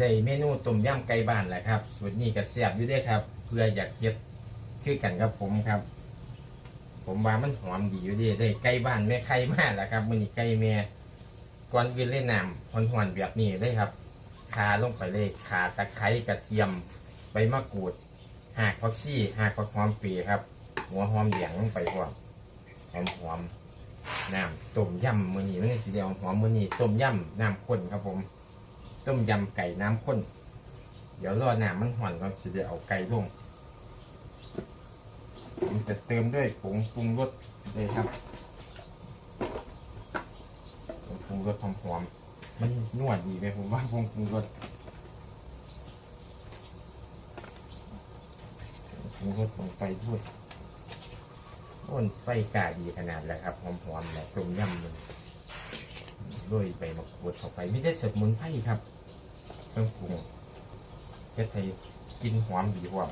ได้เมนูต้มยำไก่บ้านแหละครับสูตรนี้ก็แซ่บอยู่ด้วยครับ เพื่ออยากเฮ็ดคือกันกับผมครับ ผมว่ามันหอมดีอยู่ดีได้ไก่บ้านแม่ไข่มาแล้วครับมื้อนี้ไก่แม่ก่อนอื่นเลยน้ำหอนๆแบบนี้เลยครับคาลงไปเลยขาตะไคร้กระเทียมใบมะกรูดหากผักชีหากผักหอมปีครับ หัวหอมเหลียงลงไปพร้อมหอมหอมน้ำต้มยำมือนี้มันสิเดียวหอมมือนี้ต้มยำน้ำข้นครับผม ต้มยำไก่น้ำข้น เดี๋ยวรอหน้ำมันห่อนก่อนสิเดี๋ยวเอาไก่ลงผมจะเติมด้วยผงปรุงรสเลยครับผงปรุงรสหอมๆมันนวดดีเลยผมว่าผงปรุงรสผงปรุงรสลงไปด้วยต้นไฟกาดีขนาดแล้วครับหอมๆแล้วต้มยำมันโรยใบมะกรูดเข้าไปไม่ได้เสิร์ฟมุนไพรครับ เครื่องปรุงเฮ็ดให้กินหอมดีหอม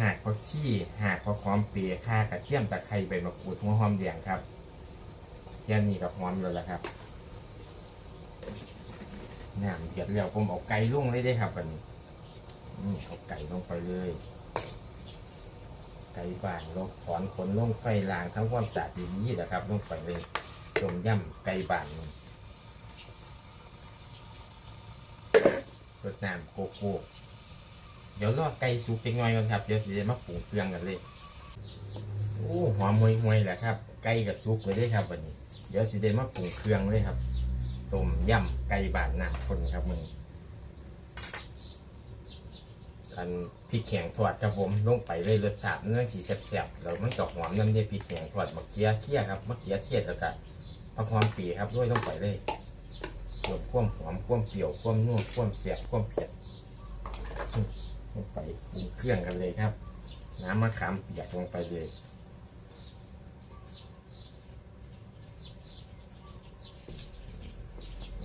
หากผักชีหากผักหอมเปียข่ากระเทียมตะไคร้ใบมะกรูดหัวหอมแดงครับแค่นี้ก็หอมเลยละครับน้ำเดือดแล้วผมเอาไก่ลงเลยได้ครับวันนี้อืมเอาไก่ลงไปเลย ไก่บานเราถอนขนลงไฟล้างทั้งความสะอาดดีๆนะครับลงไปเลยต้มยำไก่บานนี่ สดน้ำโกโก้เดี๋ยวรอไก่สุกจังหน่อยก่อนครับ เดี๋ยวสิได้มาปรุงเครื่องกันเลย โอ้หอมห่วยแหละครับ ไก่กับสุกไปเลยได้ครับวันนี้ เดี๋ยวสิได้มาปรุงเครื่องเลยครับ ต้มยำไก่บานน้ำข้นครับมึงอันพริกแข็งทอดครับผมลงไปเลยรสชาติเนื้อสีแซ่บๆแล้วมันก็หอมน้ำเดียพริกแข็งทอดมะเขือเทียครับมะเขือเทียแล้วก็เอาความปีครับด้วยต้องไปเลย รวมความหอมความเปรี้ยวความนุ่มความเสียบความเผ็ดลงไปปรุงเครื่องกันเลยครับ น้ำมะขามเปียกลงไปเลย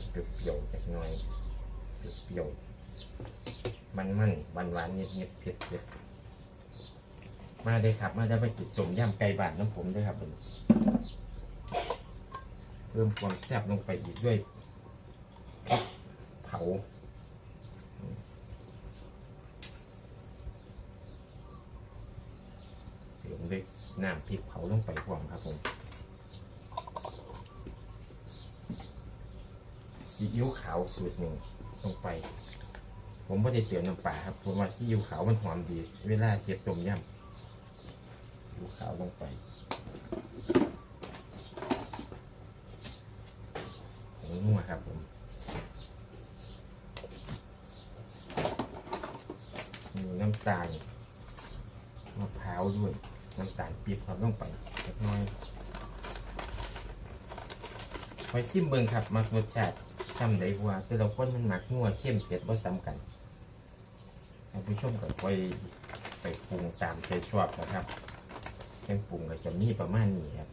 เปรี้ยวจากหน่อยเปรี้ยวๆมันๆหวานๆนิดๆเผ็ดๆมาเลยครับ มาได้ไปจิตต้มย่ำไก่บ้านน้ำผมด้วยครับเพิ่มความแซ่บลงไปอีกด้วย เผาเติมด้วยน้ำพริกเผาลงไปพร้อมครับผมซีอิ๊วขาวสูตรหนึ่งลงไป ผมไม่ได้เติมน้ำปลาครับผมว่าซีอิ๊วขาวมันหอมดี เวลาเทียบต้มยำซีอิ๊วขาวลงไปผงนัวครับผมมี น้ำตาลมะพร้าวด้วยน้ำตาลปี๊บครับลงไปเล็กน้อยคอยซิมเบิงครับมักรสชาติซ้ำได้กว่าแต่เราคนมันหมักนัวเข้มเผ็ดว่าซ้ำกันท่านผู้ชมก็คอยไปปรุงตามใจชอบนะครับเครื่องปรุงก็จะมีประมาณนี้ครับ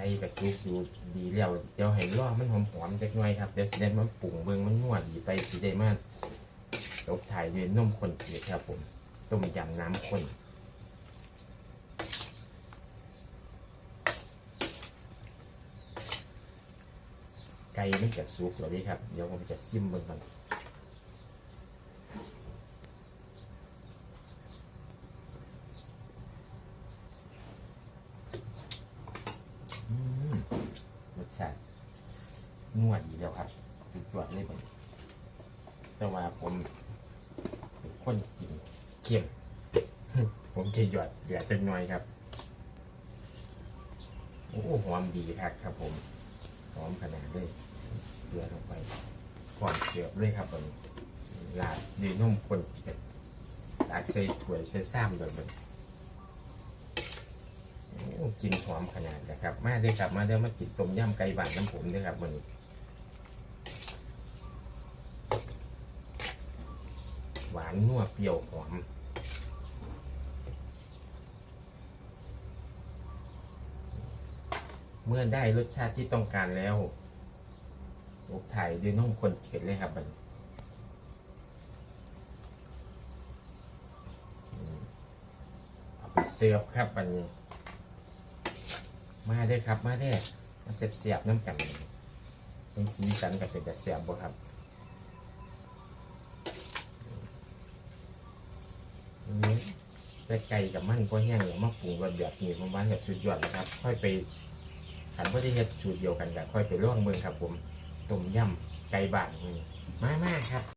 ก่กับซุปดูดีแล้วเดี๋ยวให้รอมันหอมๆจักหน่อยครับเดี๋ยวสิได้มาปรุงเบิ่งมันนวดดีไปสิได้มาตบถ่ายด้วยนมข้นจืดครับผมต้มยำน้ำข้นไก่มันจะสุกแล้วนี่ครับ เดี๋ยวผมจะซิมเบิ่งก่อนอืมรส ชาตินวดดีแล้วครับสุดยอดเลยผมแต่ว่าผมเป็นคนกินเค็มผมจะหยอดเหลือจังหน่อยครับ โอ้หอมดีครับครับผมหอมขนาดเลยเกลือลงไปก่อนเสิร์ฟเลยครับผมลาดด้วยนมข้นจืดตักใส่ถ้วยใส่ซ้ำเลยผม กินหอมขนาดนะครับ มาเลยครับ มาเดี๋ยวมากินต้มยำไก่บ้านน้ำผมด้วยครับวันนี้หวานนัวเปรี้ยวหอมเมื่อได้รสชาติที่ต้องการแล้วอบถ่ายด้วยน้องคนเจืดเลยครับบัดนอืมเอาไปเสิร์ฟครับบันนี้ มาเด้ครับมาเด้มาเสียบเสียบๆน้ำกันเป็นสีสันกับเป็นแต่เสียบบ่ครับแต่ไก่กับมันก็แห้งแล้วมาปรุงแบบแบบนี้ผมว่าแบบสุดยอดนะครับ ค่อยไปขันเพื่อที่เฮ็ดสูตรเดียวกันกับค่อยไปร่วงเมืองครับผมต้มยำไก่บ้านนี่มามาครับ